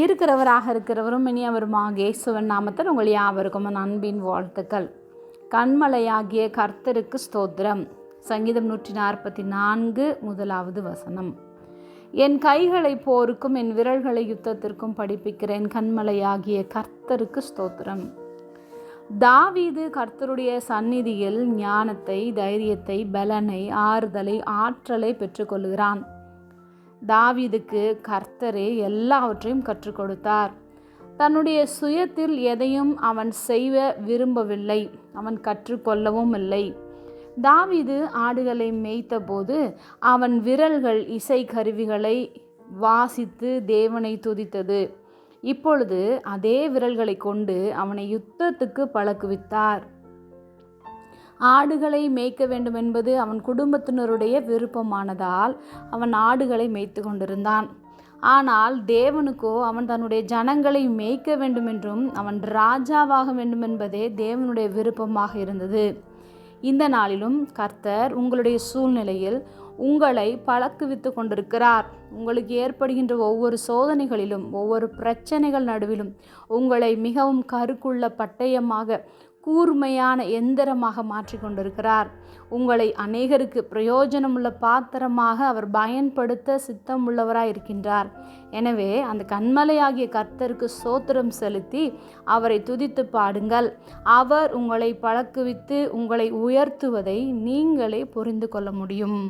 இருக்கிறவராக இருக்கிறவரும் இனியவருமாக இயேசுவன் நாமத்தில் உங்கள் யாவருக்கும் அன்பின் வாழ்த்துக்கள். கண்மலையாகிய கர்த்தருக்கு ஸ்தோத்திரம். சங்கீதம் நூற்றி நாற்பத்தி நான்கு முதலாவது வசனம். என் கைகளை போருக்கும் என் விரல்களை யுத்தத்திற்கும் படிப்பிக்கிறேன் கண்மலையாகிய கர்த்தருக்கு ஸ்தோத்திரம். தாவீது கர்த்தருடைய சந்நிதியில் ஞானத்தை தைரியத்தை பலனை ஆறுதலை ஆற்றலை பெற்றுக்கொள்கிறான். தாவிதுக்கு கர்த்தரே எல்லாவற்றையும் கற்றுக் கொடுத்தார். தன்னுடைய சுயத்தில் எதையும் அவன் செய்ய விரும்பவில்லை. அவன் கற்றுக்கொள்ளவும் இல்லை. தாவிது ஆடுகளை மேய்த்தபோது அவன் விரல்கள் இசை கருவிகளை வாசித்து தேவனை துதித்தது. இப்பொழுது அதே விரல்களை கொண்டு அவனை யுத்தத்துக்கு பழக்குவித்தார். ஆடுகளை மேய்க்க வேண்டும் என்பது அவன் குடும்பத்தினருடைய விருப்பமானதால் அவன் ஆடுகளை மேய்த்து கொண்டிருந்தான். ஆனால் தேவனுக்கோ அவன் தன்னுடைய ஜனங்களை மேய்க்க வேண்டும் என்றும் அவன் ராஜாவாக வேண்டும் என்பதே தேவனுடைய விருப்பமாக இருந்தது. இந்த நாளிலும் கர்த்தர் உங்களுடைய சூழ்நிலையில் உங்களை பழக்குவித்து கொண்டிருக்கிறார். உங்களுக்கு ஏற்படுகின்ற ஒவ்வொரு சோதனைகளிலும் ஒவ்வொரு பிரச்சனைகள் நடுவிலும் உங்களை மிகவும் கருக்குள்ள பட்டயமாக கூர்மையான எந்திரமாக மாற்றிக்கொண்டிருக்கிறார். உங்களை அநேகருக்கு பிரயோஜனமுள்ள பாத்திரமாக அவர் பயன்படுத்த சித்தம் உள்ளவராய் இருக்கின்றார். எனவே அந்த கண்மலையாகிய கர்த்தருக்கு சோத்திரம் செலுத்தி அவரை துதித்து பாடுங்கள். அவர் உங்களை பழக்குவித்து உங்களை உயர்த்துவதை நீங்களே புரிந்து கொள்ள முடியும்.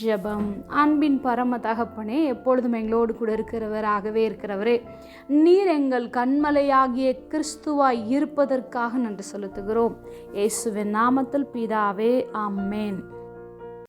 ஜெபம் அன்பின் பரம தகப்பனே எப்பொழுதும் எங்களோடு கூட இருக்கிறவராகவே இருக்கிறவரே நீர் எங்கள் கண்மலையாகிய கிறிஸ்துவாய் இருப்பதற்காக நன்றி செலுத்துகிறோம். இயேசுவின் நாமத்தில் பிதாவே ஆமேன்.